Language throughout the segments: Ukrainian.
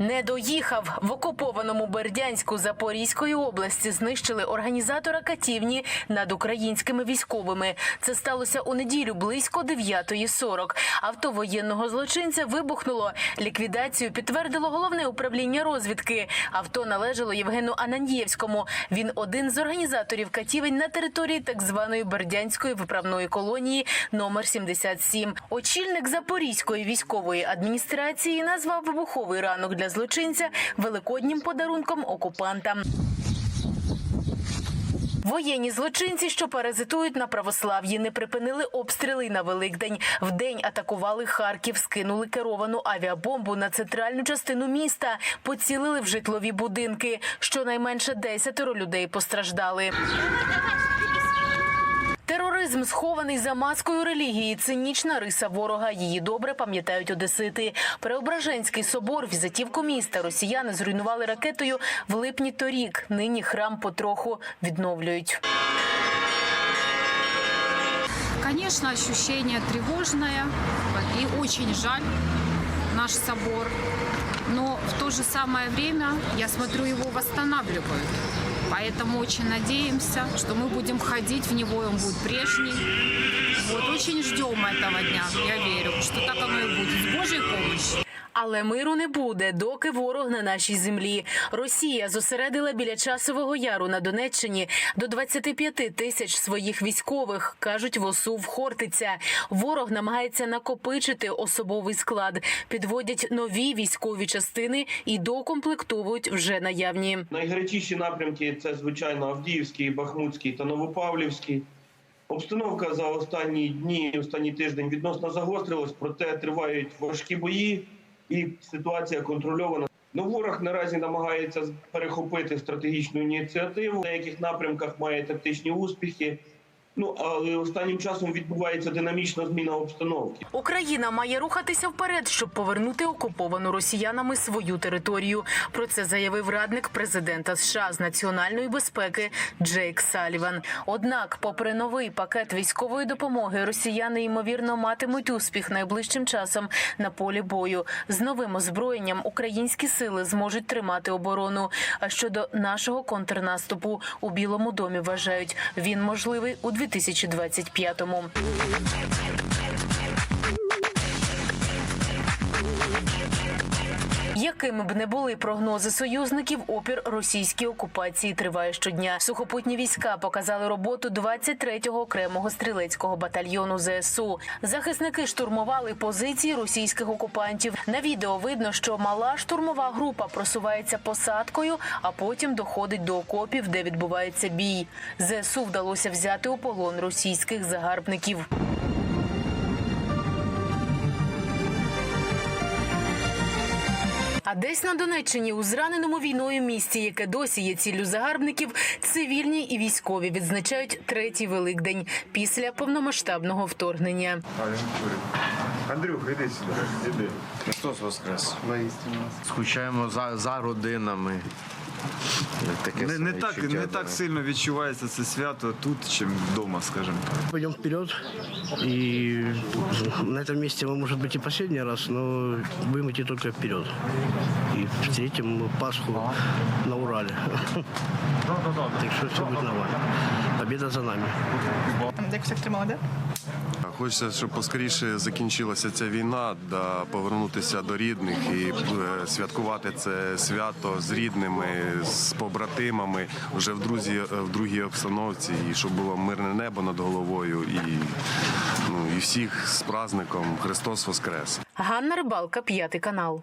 Не доїхав в окупованому Бердянську Запорізької області. Знищили організатора катівні над українськими військовими. Це сталося у неділю близько 9.40. Авто воєнного злочинця вибухнуло. Ліквідацію підтвердило головне управління розвідки. Авто належало Євгену Ананьєвському. Він один з організаторів катівень на території так званої Бердянської виправної колонії номер 77. Очільник Запорізької військової адміністрації назвав вибуховий ранок для злочинця великоднім подарунком окупантам. Воєнні злочинці, що паразитують на православ'ї, не припинили обстріли на Великдень. Вдень атакували Харків, скинули керовану авіабомбу на центральну частину міста, поцілили в житлові будинки. Щонайменше десятеро людей постраждали. Тероризм схований за маскою релігії. Цинічна риса ворога. Її добре пам'ятають одесити. Преображенський собор, візитівку міста. Росіяни зруйнували ракетою в липні торік. Нині храм потроху відновлюють. Конечно, ощущение тревожное и очень жаль наш собор. Но в то же самое я смотрю, его восстанавливают. Поэтому очень надеемся, что мы будем ходить в него, и он будет прежний. Вот очень ждем этого дня. Я верю, что так оно и будет. С Божьей помощью. Але миру не буде, доки ворог на нашій землі. Росія зосередила біля часового яру на Донеччині до 25 тисяч своїх військових, кажуть в ОСУ в Хортиця. Ворог намагається накопичити особовий склад, підводять нові військові частини і докомплектовують вже наявні. Найгарячіші напрямки це звичайно Авдіївський, Бахмутський та Новопавлівський. Обстановка за останні дні, останній тиждень відносно загострилась, проте тривають важкі бої, і ситуація контрольована. Ну, ворог наразі намагається перехопити стратегічну ініціативу. В деяких напрямках має тактичні успіхи. Ну але останнім часом відбувається динамічна зміна обстановки. Україна має рухатися вперед, щоб повернути окуповану росіянами свою територію. Про це заявив радник президента США з національної безпеки Джейк Саліван. Однак, попри новий пакет військової допомоги, росіяни ймовірно матимуть успіх найближчим часом на полі бою. З новим озброєнням українські сили зможуть тримати оборону. А щодо нашого контрнаступу у Білому домі вважають, він можливий у 2025-му. Якими б не були прогнози союзників, опір російській окупації триває щодня. Сухопутні війська показали роботу 23-го окремого стрілецького батальйону ЗСУ. Захисники штурмували позиції російських окупантів. На відео видно, що мала штурмова група просувається посадкою, а потім доходить до окопів, де відбувається бій. ЗСУ вдалося взяти у полон російських загарбників. А десь на Донеччині у зраненому війною місті, яке досі є ціллю загарбників, цивільні і військові відзначають третій великдень після повномасштабного вторгнення. Андрюха, іди сюди. Христос Воскрес. Скучаємо за, за родинами. Таке Не, не, так, самовідчуття, не так да. сильно відчувається це свято тут, чим вдома, скажімо так. Пойдем вперед. И на этом месте мы, может быть, и последний раз, но будем идти только вперед. И встретим Пасху на Урале. Так что все будет нормально. Победа за нами. Якось так тримали, де? Хочеться, щоб поскоріше закінчилася ця війна, да повернутися до рідних і е, святкувати це свято з рідними, з побратимами вже в друзі, в другій обстановці, і щоб було мирне небо над головою, і ну і всіх з праздником Христос Воскрес. Ганна Рибалка, п'ятий канал.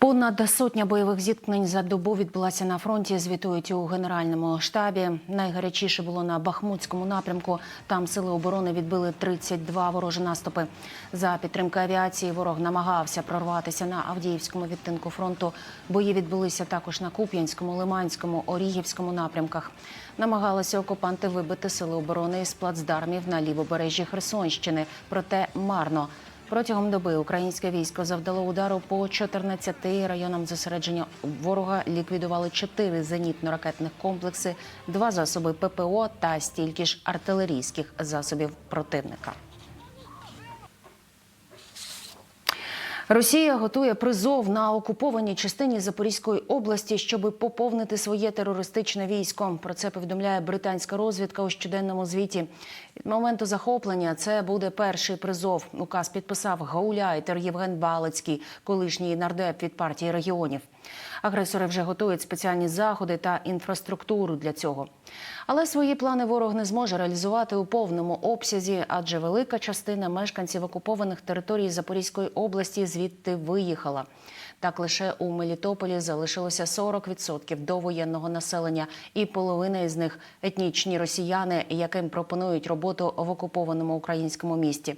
Понад сотня бойових зіткнень за добу відбулася на фронті. Звітують у генеральному штабі. Найгарячіше було на Бахмутському напрямку. Там сили оборони відбили 32 ворожі наступи. За підтримки авіації ворог намагався прорватися на Авдіївському відтинку фронту. Бої відбулися також на Куп'янському, Лиманському, Орігівському напрямках. Намагалися окупанти вибити сили оборони із плацдармів на лівобережжі Херсонщини, проте марно. Протягом доби українське військо завдало удару по 14 районам зосередження ворога. Ліквідували 4 зенітно-ракетних комплекси, 2 засоби ППО та стільки ж артилерійських засобів противника. Росія готує призов на окупованій частині Запорізької області, щоб поповнити своє терористичне військо. Про це повідомляє британська розвідка у щоденному звіті. Від моменту захоплення це буде перший призов. Указ підписав гауляйтер Євген Балицький, колишній нардеп від партії регіонів. Агресори вже готують спеціальні заходи та інфраструктуру для цього. Але свої плани ворог не зможе реалізувати у повному обсязі, адже велика частина мешканців окупованих територій Запорізької області звідти виїхала. Так лише у Мелітополі залишилося 40% довоєнного населення, і половина із них етнічні росіяни, яким пропонують роботу в окупованому українському місті.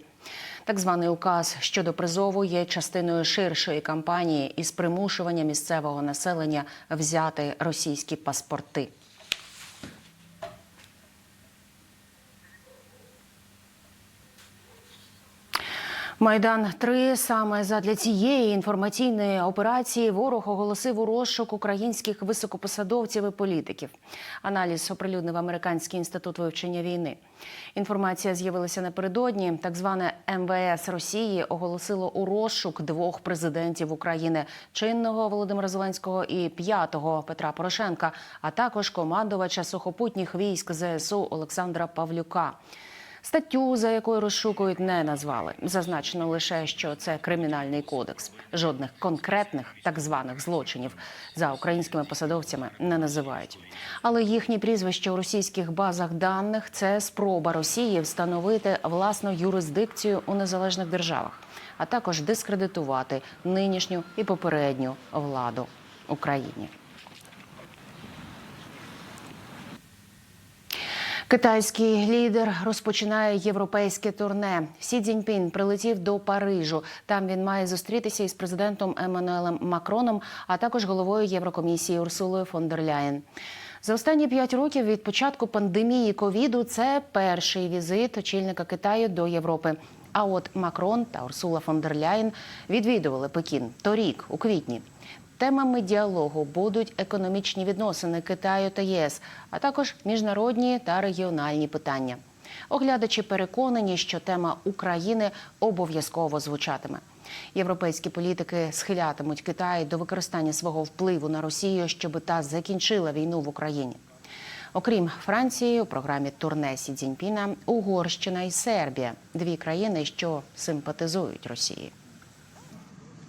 Так званий указ щодо призову є частиною ширшої кампанії із примушування місцевого населення взяти російські паспорти. Майдан 3 саме задля цієї інформаційної операції ворог оголосив у розшук українських високопосадовців і політиків. Аналіз оприлюднив Американський інститут вивчення війни. Інформація з'явилася напередодні. Так зване МВС Росії оголосило у розшук двох президентів України чинного Володимира Зеленського і п'ятого Петра Порошенка, а також командувача сухопутніх військ ЗСУ Олександра Павлюка. Статтю, за якою розшукують, не назвали. Зазначено лише, що це кримінальний кодекс. Жодних конкретних так званих злочинів за українськими посадовцями не називають. Але їхні прізвища у російських базах даних це спроба Росії встановити власну юрисдикцію у незалежних державах, а також дискредитувати нинішню і попередню владу Україні. Китайський лідер розпочинає європейське турне. Сі Цзіньпін прилетів до Парижу. Там він має зустрітися із президентом Еммануелем Макроном, а також головою Єврокомісії Урсулою фон дер Ляєн. За останні п'ять років від початку пандемії ковіду це перший візит очільника Китаю до Європи. А от Макрон та Урсула фон дер Ляєн відвідували Пекін торік, у квітні. Темами діалогу будуть економічні відносини Китаю та ЄС, а також міжнародні та регіональні питання. Оглядачі переконані, що тема України обов'язково звучатиме. Європейські політики схилятимуть Китай до використання свого впливу на Росію, щоб та закінчила війну в Україні. Окрім Франції, у програмі турне Сі Цзіньпіна Угорщина і Сербія дві країни, що симпатизують Росії.